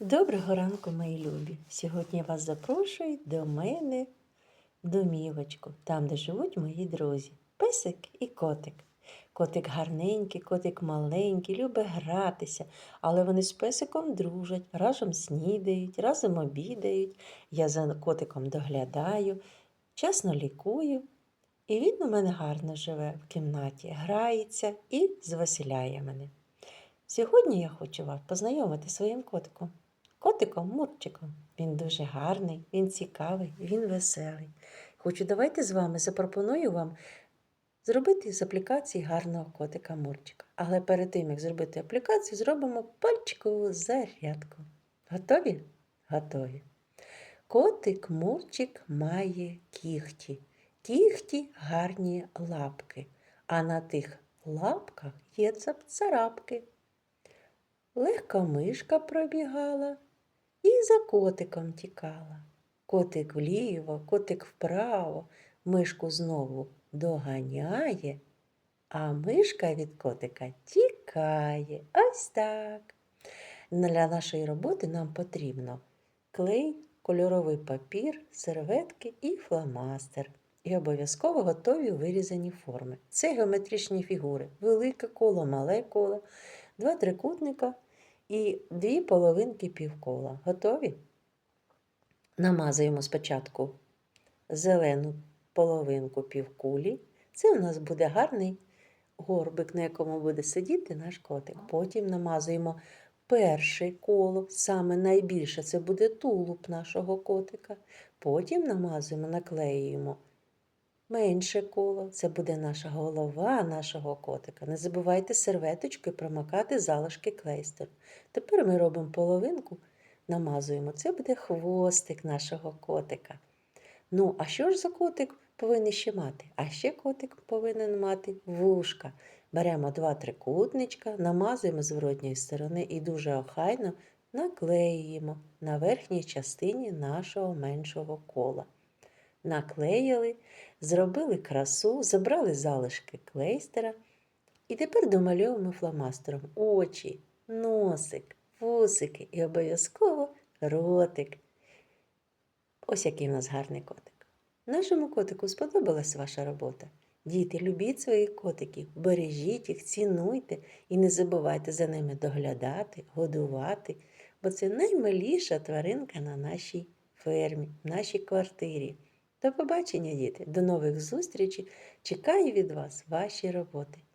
Доброго ранку, мої любі! Сьогодні я вас запрошую до мене в домівочку, там, де живуть мої друзі. Песик і котик. Котик гарненький, котик маленький, любить гратися, але вони з песиком дружать, разом снідають, разом обідають. Я за котиком доглядаю, чесно лікую. І він у мене гарно живе в кімнаті, грається і звеселяє мене. Сьогодні я хочу вас познайомити своїм котиком. Котиком Мурчиком. Він дуже гарний, він цікавий, він веселий. Хочу, давайте з вами запропоную вам зробити з аплікації гарного котика Мурчика. Але перед тим, як зробити аплікацію, зробимо пальчикову зарядку. Готові? Готові. Котик Мурчик має кіхті. Кіхті гарні лапки, а на тих лапках є царапки. Легка мишка пробігала і за котиком тікала. Котик вліво, котик вправо, мишку знову доганяє, а мишка від котика тікає. Ось так. Для нашої роботи нам потрібно клей, кольоровий папір, серветки і фломастер. І обов'язково готові вирізані форми. Це геометричні фігури. Велике коло, мале коло, два трикутника і дві половинки півкола. Готові? Намазуємо спочатку зелену половинку півкулі. Це у нас буде гарний горбик, на якому буде сидіти наш котик. Потім намазуємо перше коло, саме найбільше це буде тулуб нашого котика. Потім намазуємо, наклеюємо менше коло, це буде наша голова нашого котика. Не забувайте серветочкою промокати залишки клейстеру. Тепер ми робимо половинку, намазуємо. Це буде хвостик нашого котика. Ну, а що ж за котик повинен ще мати? А ще котик повинен мати вушка. Беремо два трикутничка, намазуємо з воротньої сторони і дуже охайно наклеюємо на верхній частині нашого меншого кола. Наклеїли, зробили красу, забрали залишки клейстера. І тепер домальовуємо фломастером очі, носик, вусики і обов'язково ротик. Ось який у нас гарний котик. Нашому котику сподобалась ваша робота. Діти, любіть своїх котиків, бережіть їх, цінуйте і не забувайте за ними доглядати, годувати, бо це наймиліша тваринка на нашій фермі, в нашій квартирі. До побачення, діти, до нових зустрічей. Чекаю від вас ваші роботи.